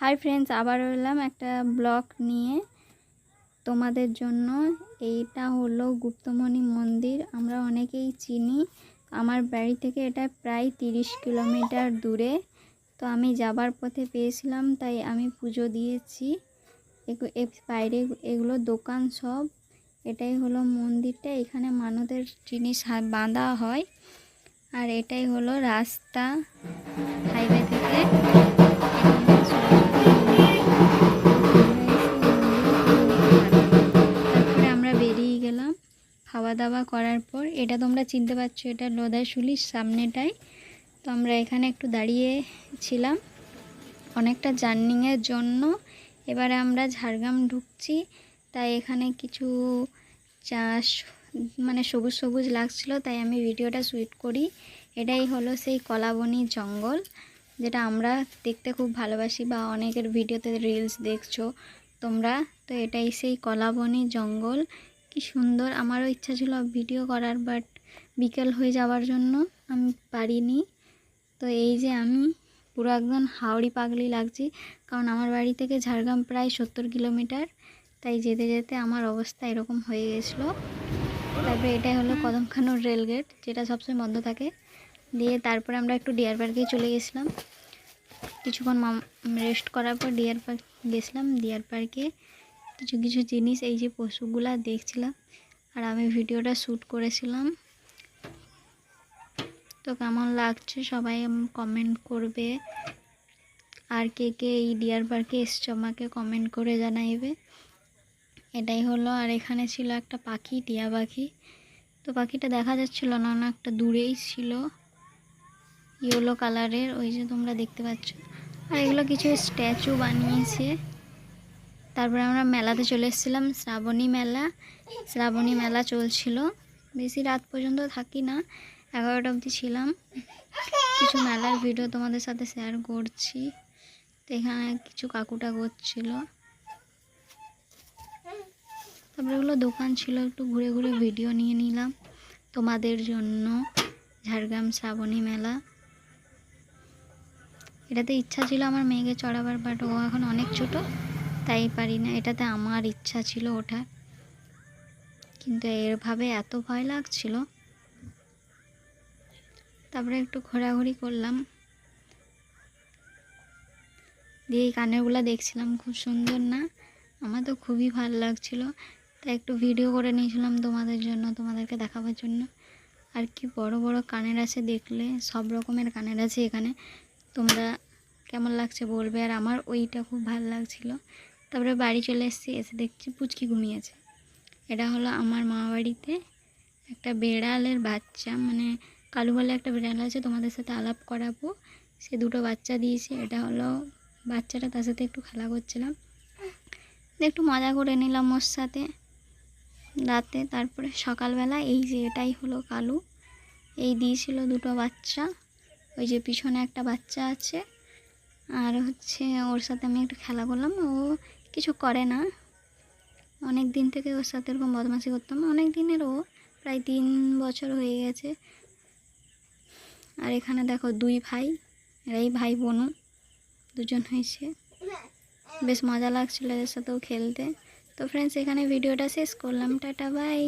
Hi friends আবার এলাম একটা ব্লগ নিয়ে। তোমাদের জন্য এইটা হলো গুপ্তমণি মন্দির। আমরা অনেকেই চিনি। আমার বাড়ি থেকে এটা প্রায় তিরিশ কিলোমিটার দূরে। তো আমি যাবার পথে পেয়েছিলাম, তাই আমি পুজো দিয়েছি। বাইরে এগুলো দোকান সব। এটাই হলো মন্দিরটা। এখানে মানতের জিনিস বাঁধা হয়। আর এটাই হলো রাস্তা। হাইওয়ে থেকে খাওয়া দাওয়া করার পর, এটা তোমরা চিনতে পারছ, এটা লোদায় লোদাশুলির সামনেটাই তো আমরা এখানে একটু দাঁড়িয়ে ছিলাম অনেকটা জার্নিংয়ের জন্য। এবারে আমরা ঝাড়গ্রাম ঢুকছি, তাই এখানে কিছু চাষ মানে সবুজ সবুজ লাগছিল, তাই আমি ভিডিওটা শ্যুট করি। এটাই হলো সেই কলাবনি জঙ্গল, যেটা আমরা দেখতে খুব ভালোবাসি বা অনেকের ভিডিওতে রিলস দেখছ তোমরা। তো এটাই সেই কলাবনি জঙ্গল। কি সুন্দর। আমারও ইচ্ছা ছিল ভিডিও করার বাট বিকেল হয়ে যাওয়ার জন্য আমি পারিনি। তো এই যে আমি পুরো একদম হাওড়ি পাগলি লাগছি, কারণ আমার বাড়ি থেকে ঝাড়গ্রাম প্রায় সত্তর কিলোমিটার, তাই যেতে যেতে আমার অবস্থা এরকম হয়ে গেছিল। তারপরে এটাই হলো কদমখানুর রেলগেট যেটা সবসময় বন্ধ থাকে। দিয়ে তারপরে আমরা একটু ডিয়ার পার্কে চলে গেছিলাম। কিছুক্ষণ রেস্ট করার পর ডিয়ার পার্ক গেছিলাম। ডিয়ার পার্কে কিছু কিছু জিনিস এই যে পশুগুলা দেখছিলাম, আর আমি ভিডিওটা শ্যুট করেছিলাম। তো কেমন লাগছে সবাই কমেন্ট করবে। আর কে কে এই ডিয়ার পার্কে এসছো আমাকে কমেন্ট করে জানাইবে। এটাই হলো, আর এখানে ছিল একটা পাখি, টিয়া পাখি। তো পাখিটা দেখা যাচ্ছিল না না একটা দূরেই ছিল। ইয়েলো কালারের ওই যে তোমরা দেখতে পাচ্ছ। আর এগুলো কিছু স্ট্যাচু বানিয়েছে। তারপরে আমরা মেলাতে চলে এসেছিলাম, শ্রাবণী মেলা। শ্রাবণী মেলা চলছিল। বেশি রাত পর্যন্ত থাকি না, এগারোটা অবধি ছিলাম। কিছু মেলার ভিডিও তোমাদের সাথে শেয়ার করছি। তো এখানে কিছু কাকুটা করছিল। তারপরে এগুলো দোকান ছিল, একটু ঘুরে ঘুরে ভিডিও নিয়ে নিলাম তোমাদের জন্য। ঝাড়গ্রাম শ্রাবণী মেলা। এটাতে ইচ্ছা ছিল আমার মেয়েকে চড়াবার বাট ও এখন অনেক ছোট। তাই পারি না, এটাতে আমার ইচ্ছা ছিল ওঠার। কিন্তু এরভাবে এত ভয় লাগছিল। তারপরে একটু ঘোরাঘুরি করলাম। দিয়ে এই কানেরগুলো দেখছিলাম, খুব সুন্দর না? আমার তো খুবই ভালো লাগছিল। তাই একটু ভিডিও করে নিয়েছিলাম তোমাদের জন্য, তোমাদেরকে দেখাবার জন্য। আর কি বড় বড় কানের আছে দেখলে, সব রকমের কানের আছে এখানে। তোমরা কেমন লাগছে বলবে? আর আমার ওইটা খুব ভালো লাগছিল। তারপরে বাড়ি চলে এসেছি, এসে দেখছি পুচকি ঘুমিয়েছে। এটা হলো আমার মামা বাড়িতে একটা বেড়ালের বাচ্চা মানে কালু বলে একটা বিড়াল আছে, তোমাদের সাথে আলাপ করাবো। সে দুটো বাচ্চা দিয়েছে, এটা হলো বাচ্চাটা তার সাথে একটু খেলা করছিলাম। একটু মজা করে নিলাম ওর সাথে রাতে। তারপরে সকালবেলা এই যে এটাই হলো কালু। এই দিয়েছিল দুটো বাচ্চা, ওই যে পিছনে একটা বাচ্চা আছে। আর হচ্ছে ওর সাথে আমি একটু খেলা করলাম, ও কিছু করে না। অনেক দিন থেকে ওর সাথে এরকম বদমাশি করতাম। অনেক দিনের ও প্রায় তিন বছর হয়ে গেছে। আর এখানে দেখো দুই ভাই এরাই ভাই বোনও, দুজন হয়েছে। বেশ মজা লাগছিল এদের সাথেও খেলতে। তো ফ্রেন্ডস এখানে ভিডিওটা শেষ করলাম। Tata bye